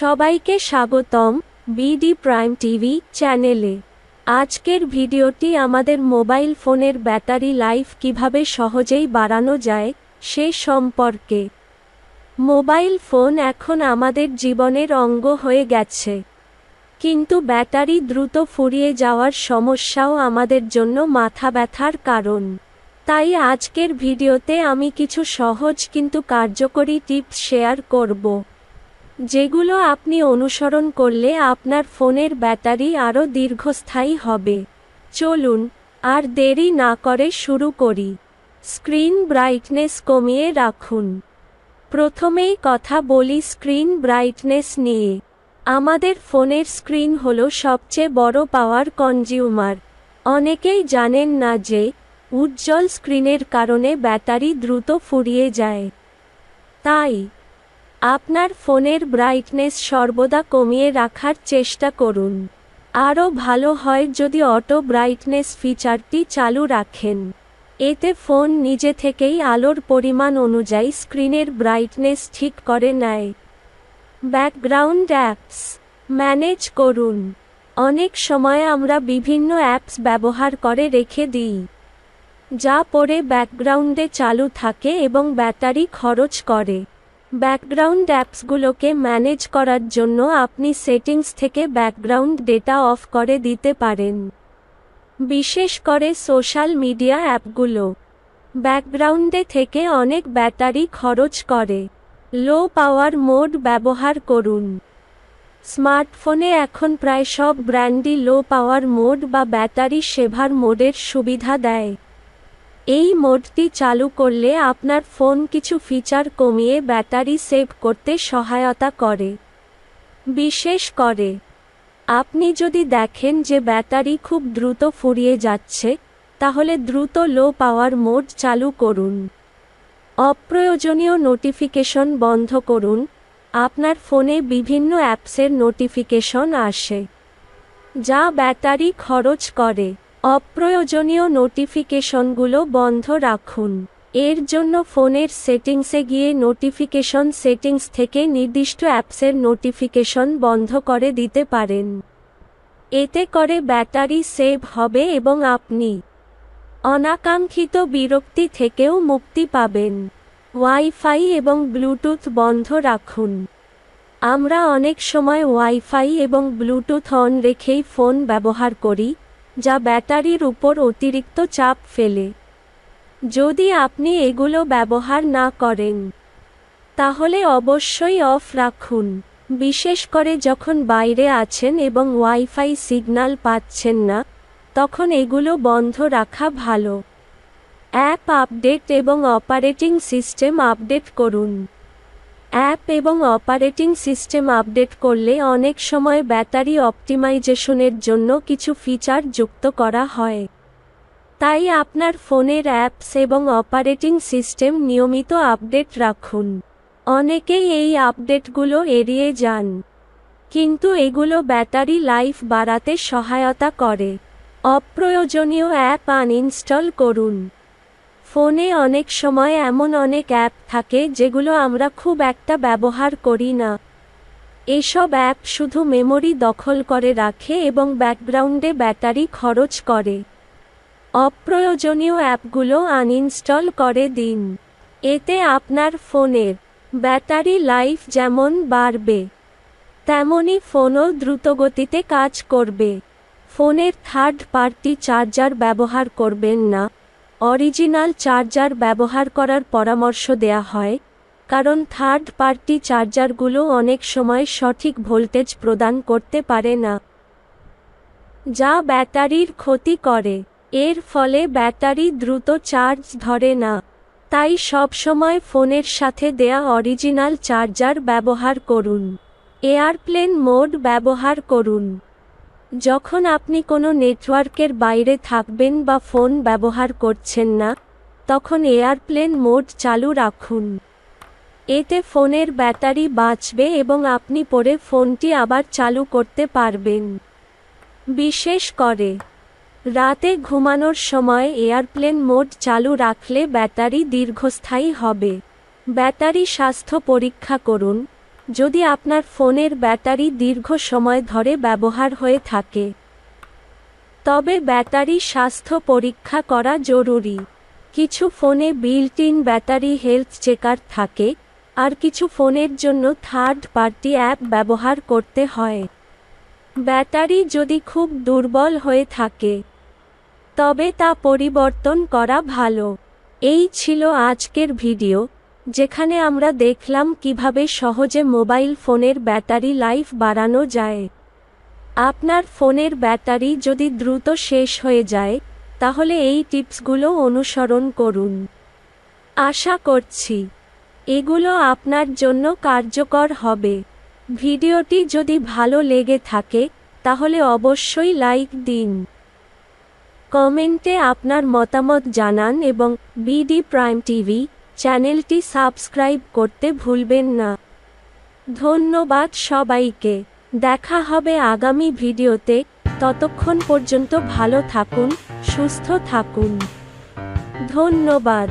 সবাইকে স্বাগতম BD prime TV চ্যানেলে। আজকের ভিডিওটি আমাদের মোবাইল ফোনের ব্যাটারি লাইফ কীভাবে সহজেই বাড়ানো যায়, সে সম্পর্কে। মোবাইল ফোন এখন আমাদের জীবনের অঙ্গ হয়ে গেছে। কিন্তু ব্যাটারি দ্রুত ফুরিয়ে যাওয়ার সমস্যাও আমাদের জন্য মাথা ব্যথার কারণ। তাই আজকের ভিডিওতে আমি কিছু সহজ কিন্তু কার্যকরী টিপস শেয়ার করব। যেগুলো আপনি অনুসরণ করলে আপনার ফোনের ব্যাটারি আরও দীর্ঘস্থায়ী হবে। চলুন, আর দেরি না করে শুরু করি। স্ক্রিন ব্রাইটনেস কমিয়ে রাখুন। প্রথমেই কথা বলি স্ক্রিন ব্রাইটনেস নিয়ে। আমাদের ফোনের স্ক্রিন হলো সবচেয়ে বড় পাওয়ার কনজিউমার। অনেকেই জানেন না যে, উজ্জ্বল স্ক্রিনের কারণে ব্যাটারি দ্রুত ফুরিয়ে যায়। তাই আপনার ফোনের ব্রাইটনেস সর্বদা কমিয়ে রাখার চেষ্টা করুন। আরও ভালো হয় যদি অটো ব্রাইটনেস ফিচারটি চালু রাখেন। এতে ফোন নিজে থেকেই আলোর পরিমাণ অনুযায়ী স্ক্রিনের ব্রাইটনেস ঠিক করে নেয়। ব্যাকগ্রাউন্ড অ্যাপস ম্যানেজ করুন। অনেক সময় আমরা বিভিন্ন অ্যাপস ব্যবহার করে রেখে দিই, যা পরে ব্যাকগ্রাউন্ডে চালু থাকে এবং ব্যাটারি খরচ করে। ব্যাকগ্রাউন্ড অ্যাপসগুলোকে ম্যানেজ করার জন্য আপনি সেটিংস থেকে ব্যাকগ্রাউন্ড ডেটা অফ করে দিতে পারেন। বিশেষ করে সোশ্যাল মিডিয়া অ্যাপগুলো। ব্যাকগ্রাউন্ডে থেকে অনেক ব্যাটারি খরচ করে। লো পাওয়ার মোড ব্যবহার করুন। স্মার্টফোনে এখন প্রায় সব ব্র্যান্ডই লো পাওয়ার মোড বা ব্যাটারি সেভার মোডের সুবিধা দেয়। এই মোডটি চালু করলে আপনার ফোন কিছু ফিচার কমিয়ে ব্যাটারি সেভ করতে সহায়তা করে। বিশেষ করে, আপনি যদি দেখেন যে ব্যাটারি খুব দ্রুত ফুরিয়ে যাচ্ছে, তাহলে দ্রুত লো পাওয়ার মোড চালু করুন। অপ্রয়োজনীয় নোটিফিকেশন বন্ধ করুন, আপনার ফোনে বিভিন্ন অ্যাপসের নোটিফিকেশন আসে, যা ব্যাটারি খরচ করে। অপ্রয়োজনীয় নোটিফিকেশনগুলো বন্ধ রাখুন। এর জন্য ফোনের সেটিংসে গিয়ে নোটিফিকেশন সেটিংস থেকে নির্দিষ্ট অ্যাপসের নোটিফিকেশন বন্ধ করে দিতে পারেন। এতে করে ব্যাটারি সেভ হবে এবং আপনি অনাকাঙ্ক্ষিত বিরক্তি থেকেও মুক্তি পাবেন। ওয়াইফাই এবং ব্লুটুথ বন্ধ রাখুন। আমরা অনেক সময় ওয়াইফাই এবং ব্লুটুথ অন রেখেই ফোন ব্যবহার করি। যা ব্যাটারির উপর অতিরিক্ত চাপ ফেলে। যদি আপনি এগুলো ব্যবহার না করেন, তাহলে অবশ্যই অফ রাখুন, বিশেষ করে যখন বাইরে আছেন এবং ওয়াইফাই সিগন্যাল পাচ্ছেন না, তখন এগুলো বন্ধ রাখা ভালো। অ্যাপ আপডেট এবং অপারেটিং সিস্টেম আপডেট করুন। অ্যাপ এবং অপারেটিং সিস্টেম আপডেট করলে অনেক সময় ব্যাটারি অপটিমাইজেশনের জন্য কিছু ফিচার যুক্ত করা হয়। তাই আপনার ফোনের অ্যাপস এবং অপারেটিং সিস্টেম নিয়মিত আপডেট রাখুন। অনেকেই এই আপডেটগুলো এড়িয়ে যান। কিন্তু এগুলো ব্যাটারি লাইফ বাড়াতে সহায়তা করে। অপ্রয়োজনীয় অ্যাপ আনইনস্টল করুন। ফোনে অনেক সময় এমন অনেক অ্যাপ থাকে যেগুলো আমরা খুব একটা ব্যবহার করি না। এসব অ্যাপ শুধু মেমোরি দখল করে রাখে এবং ব্যাকগ্রাউন্ডে ব্যাটারি খরচ করে। অপ্রয়োজনীয় অ্যাপগুলো আনইনস্টল করে দিন। এতে আপনার ফোনের ব্যাটারি লাইফ যেমন বাড়বে তেমনই ফোনও দ্রুতগতিতে কাজ করবে। ফোনের থার্ড পার্টি চার্জার ব্যবহার করবেন না। অরিজিনাল চার্জার ব্যবহার করার পরামর্শ দেয়া হয়, কারণ থার্ড পার্টি চার্জারগুলো অনেক সময় সঠিক ভোল্টেজ প্রদান করতে পারে না। যা ব্যাটারির ক্ষতি করে, এর ফলে ব্যাটারি দ্রুত চার্জ ধরে না। তাই সবসময় ফোনের সাথে দেয়া অরিজিনাল চার্জার ব্যবহার করুন। এয়ারপ্লেন মোড ব্যবহার করুন। যখন আপনি কোনো নেটওয়ার্কের বাইরে থাকবেন বা ফোন ব্যবহার করছেন না, তখন এয়ারপ্লেন মোড চালু রাখুন। এতে ফোনের ব্যাটারি বাঁচবে এবং আপনি পরে ফোনটি আবার চালু করতে পারবেন। বিশেষ করে, রাতে ঘুমানোর সময় এয়ারপ্লেন মোড চালু রাখলে ব্যাটারি দীর্ঘস্থায়ী হবে। ব্যাটারি স্বাস্থ্য পরীক্ষা করুন। যদি আপনার ফোনের ব্যাটারি দীর্ঘ সময় ধরে ব্যবহার হয়ে থাকে, তবে ব্যাটারি স্বাস্থ্য পরীক্ষা করা জরুরি। কিছু ফোনে built in battery health checker থাকে, আর কিছু ফোনের জন্য থার্ড পার্টি অ্যাপ ব্যবহার করতে হয়। ব্যাটারি যদি খুব দুর্বল হয়ে থাকে, তবে তা পরিবর্তন করা ভালো। এই ছিল আজকের ভিডিও। যেখানে আমরা দেখলাম কীভাবে সহজে মোবাইল ফোনের ব্যাটারি লাইফ বাড়ানো যায়। আপনার ফোনের ব্যাটারি যদি দ্রুত শেষ হয়ে যায়, তাহলে এই টিপসগুলো অনুসরণ করুন। আশা করছি, এগুলো আপনার জন্য কার্যকর হবে। ভিডিওটি যদি ভালো লেগে থাকে, তাহলে অবশ্যই লাইক দিন। কমেন্টে আপনার মতামত জানান এবং বিডি প্রাইম টিভি চ্যানেলটি সাবস্ক্রাইব করতে ভুলবেন না। ধন্যবাদ সবাইকে। দেখা হবে আগামী ভিডিওতে। ততক্ষণ পর্যন্ত ভালো থাকুন, সুস্থ থাকুন। ধন্যবাদ।